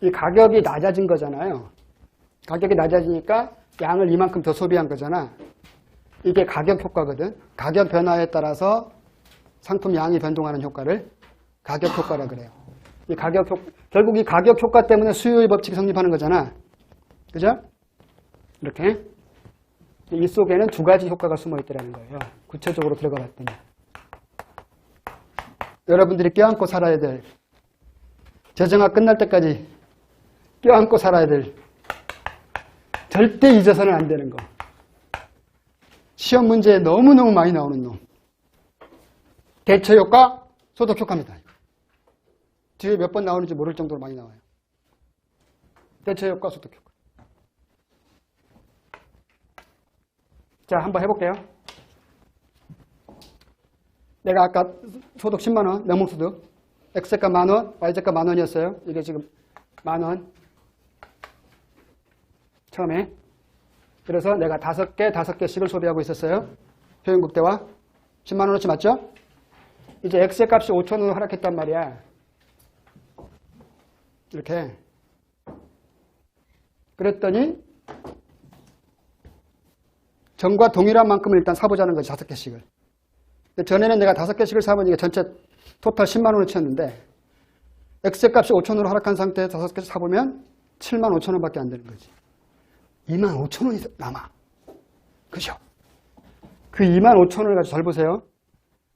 이 가격이 낮아진 거잖아요. 가격이 낮아지니까 양을 이만큼 더 소비한 거잖아. 이게 가격 효과거든. 가격 변화에 따라서 상품 양이 변동하는 효과를 가격 효과라 그래요. 이 가격 효 결국 이 가격 효과 때문에 수요의 법칙이 성립하는 거잖아. 그죠? 이렇게. 이 속에는 두 가지 효과가 숨어 있더라는 거예요. 구체적으로 들어가 봤더니. 여러분들이 껴안고 살아야 될, 재정화 끝날 때까지 껴안고 살아야 될, 절대 잊어서는 안 되는 거. 시험 문제에 너무너무 많이 나오는 놈. 대처 효과, 소독 효과입니다. 뒤에 몇 번 나오는지 모를 정도로 많이 나와요. 대처 효과, 소독 효과. 자, 한번 해볼게요. 내가 아까 소득 10만원, 명목소득. X세가 만원, Y세가 만원이었어요. 이게 지금 만원. 처음에. 그래서 내가 다섯 개, 다섯 개씩을 소비하고 있었어요. 효용국대와 10만원어치 맞죠? 이제 X의 값이 5천원으로 하락했단 말이야. 이렇게. 그랬더니 전과 동일한 만큼을 일단 사보자는 거지, 다섯 개씩을. 전에는 내가 다섯 개씩을 이게 전체 토탈 10만 원을 치었는데 X의 값이 5천 원으로 하락한 상태에서 다섯 개씩 사보면 7만 5천 원밖에 안 되는 거지. 2만 5천 원이 남아. 그죠? 그 2만 5천 원을 가지고 잘 보세요.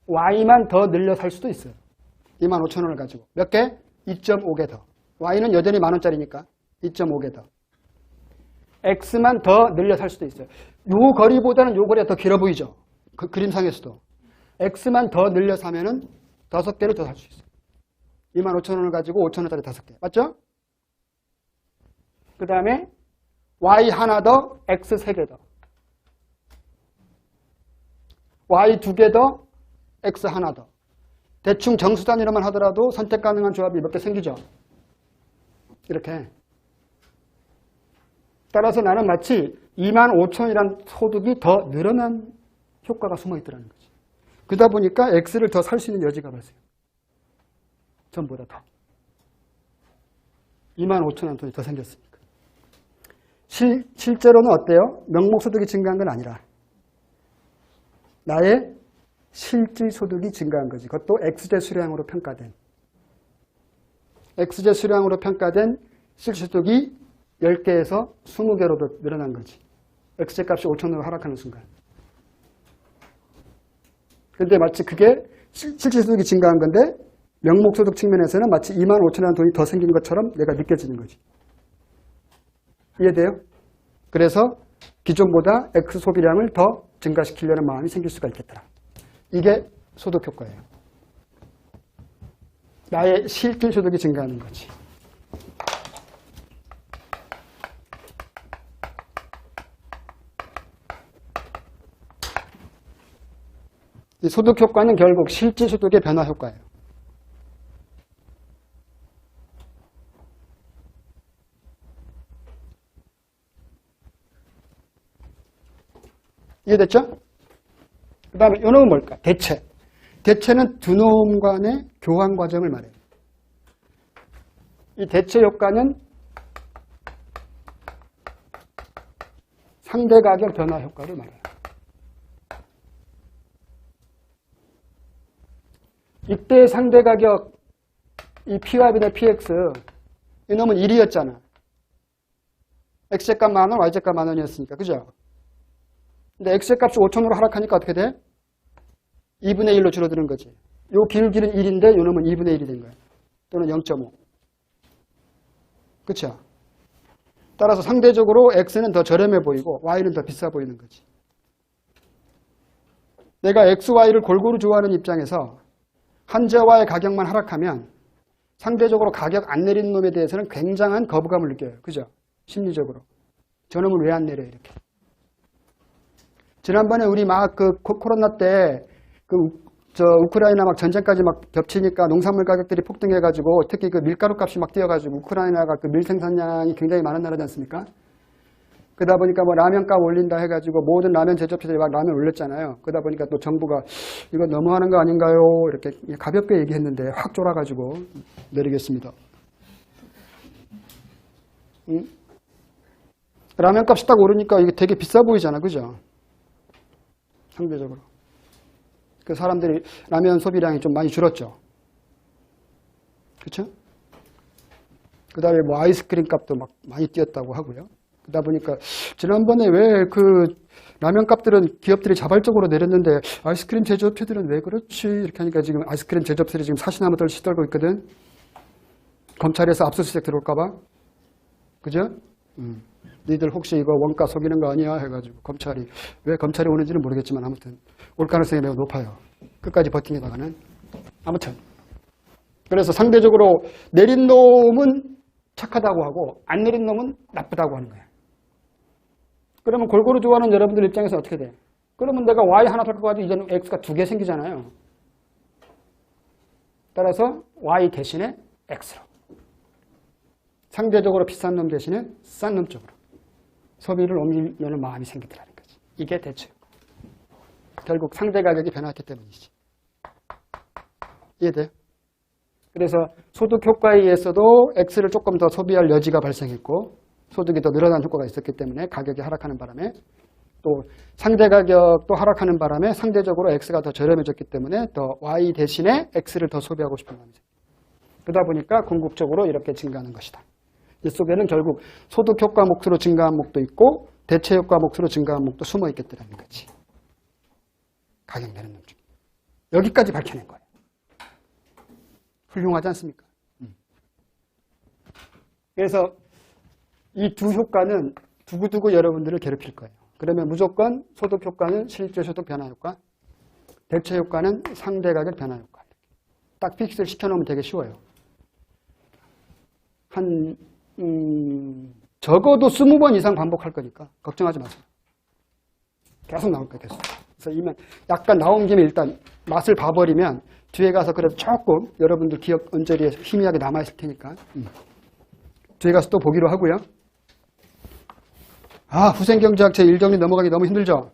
Y만 더 늘려 살 수도 있어요. 2만 5천 원을 가지고. 몇 개? 2.5개 더. Y는 여전히 만 원짜리니까 2.5개 더. X만 더 늘려 살 수도 있어요. 요 거리보다는 요 거리가 더 길어 보이죠? 그 그림상에서도. X만 더 늘려 사면은 다섯 개를 더 살 수 있어요. 2만 5천 원을 가지고 5천 원짜리 다섯 개. 맞죠? 그 다음에 Y 하나 더, X 세 개 더. Y 두 개 더, X 하나 더. 대충 정수 단위로만 하더라도 선택 가능한 조합이 몇 개 생기죠? 이렇게. 따라서 나는 마치 2만 5천이란 소득이 더 늘어난 효과가 숨어 있더라는 거지. 그러다 보니까 X를 더 살 수 있는 여지가 발생. 전보다 더. 2만 5천 원 돈이 더 생겼으니까. 실, 실제로는 어때요? 명목소득이 증가한 건 아니라 나의 실질 소득이 증가한 거지. 그것도 X제 수량으로 평가된 X제 수량으로 평가된 실질 소득이 10개에서 20개로 늘어난 거지. X제 값이 5천으로 하락하는 순간. 근데 마치 그게 실- 실질 소득이 증가한 건데 명목소득 측면에서는 마치 2만 5천 원 돈이 더 생긴 것처럼 내가 느껴지는 거지. 이해돼요? 그래서 기존보다 X 소비량을 더 증가시키려는 마음이 생길 수가 있겠더라. 이게 소득 효과예요. 나의 실질 소득이 증가하는 거지. 이 소득 효과는 결국 실질 소득의 변화 효과예요. 이해됐죠? 그 다음에 이 놈은 뭘까? 대체. 대체는 두 놈 간의 교환 과정을 말해요. 이 대체 효과는 상대 가격 변화 효과를 말해요. 이때 상대 가격 이 P와 PX 이놈은 1이었잖아. X값 만원, Y값 만원이었으니까. 그죠? 근데 X의 값이 5천으로 하락하니까 어떻게 돼? 2분의 1로 줄어드는 거지. 요 길기는 1인데 요 놈은 2분의 1이 된 거야. 또는 0.5. 그쵸? 따라서 상대적으로 X는 더 저렴해 보이고 Y는 더 비싸 보이는 거지. 내가 X, Y를 골고루 좋아하는 입장에서 한재와의 가격만 하락하면 상대적으로 가격 안 내리는 놈에 대해서는 굉장한 거부감을 느껴요. 그죠? 심리적으로. 저놈을 왜안 내려 이렇게. 지난번에 우리 막 그 코로나 때 그 저 우크라이나 막 전쟁까지 막 겹치니까 농산물 가격들이 폭등해가지고 특히 그 밀가루 값이 막 뛰어가지고 우크라이나가 그 밀 생산량이 굉장히 많은 나라지 않습니까? 그러다 보니까 뭐 라면 값 올린다 해가지고 모든 라면 제조업체들이 막 라면 올렸잖아요. 그러다 보니까 또 정부가 이거 너무하는 거 아닌가요? 이렇게 가볍게 얘기했는데 확 쫄아가지고 내리겠습니다. 응? 라면 값이 딱 오르니까 이게 되게 비싸 보이잖아. 그죠? 상대적으로. 그 사람들이 라면 소비량이 좀 많이 줄었죠. 그렇죠? 그 다음에 뭐 아이스크림 값도 막 많이 뛰었다고 하고요. 그러다 보니까 지난번에 왜 그 라면 값들은 기업들이 자발적으로 내렸는데 아이스크림 제조업체들은 왜 그렇지? 이렇게 하니까 지금 아이스크림 제조업체들이 지금 사시나무들 시들고 있거든. 검찰에서 압수수색 들어올까봐. 그죠? 음. 니들 혹시 이거 원가 속이는 거 아니야? 해가지고 검찰이 왜 검찰이 오는지는 모르겠지만 아무튼 올 가능성이 매우 높아요. 끝까지 버티다가는 아무튼 그래서 상대적으로 내린 놈은 착하다고 하고 안 내린 놈은 나쁘다고 하는 거예요. 그러면 골고루 좋아하는 여러분들 입장에서 어떻게 돼? 그러면 내가 y 하나 살거 가지고 이제는 x가 두 개 생기잖아요. 따라서 y 대신에 x로. 상대적으로 비싼 놈 대신에 싼 놈 쪽으로. 소비를 옮기려는 마음이 생기더라는 거지. 이게 대체. 결국 상대 가격이 변화했기 때문이지. 이해돼요? 그래서 소득 효과에 의해서도 X를 조금 더 소비할 여지가 발생했고 소득이 더 늘어난 효과가 있었기 때문에 가격이 하락하는 바람에 또 상대 가격도 하락하는 바람에 상대적으로 X가 더 저렴해졌기 때문에 더 Y 대신에 X를 더 소비하고 싶은 생겨요. 그러다 보니까 궁극적으로 이렇게 증가하는 것이다. 이 속에는 결국 소득 효과 목표로 증가한 목도 있고 대체 효과 목표로 증가한 목도 숨어 있겠다는 거지. 가격 내는 놈 중에. 여기까지 밝혀낸 거예요. 훌륭하지 않습니까? 음. 그래서 이 두 효과는 두고두고 여러분들을 괴롭힐 거예요. 그러면 무조건 소득 효과는 실제 소득 변화 효과, 대체 효과는 상대 가격 변화 효과. 딱 픽스를 시켜놓으면 되게 쉬워요. 한 음, 적어도 20번 이상 반복할 거니까 걱정하지 마세요. 계속 나올 거예요. 계속. 그래서 이면 약간 나온 김에 일단 맛을 봐버리면 뒤에 가서 그래도 조금 여러분들 기억 언저리에 희미하게 남아있을 테니까 음. 뒤에 가서 또 보기로 하고요. 아 후생경제학 제1정리 넘어가기 너무 힘들죠?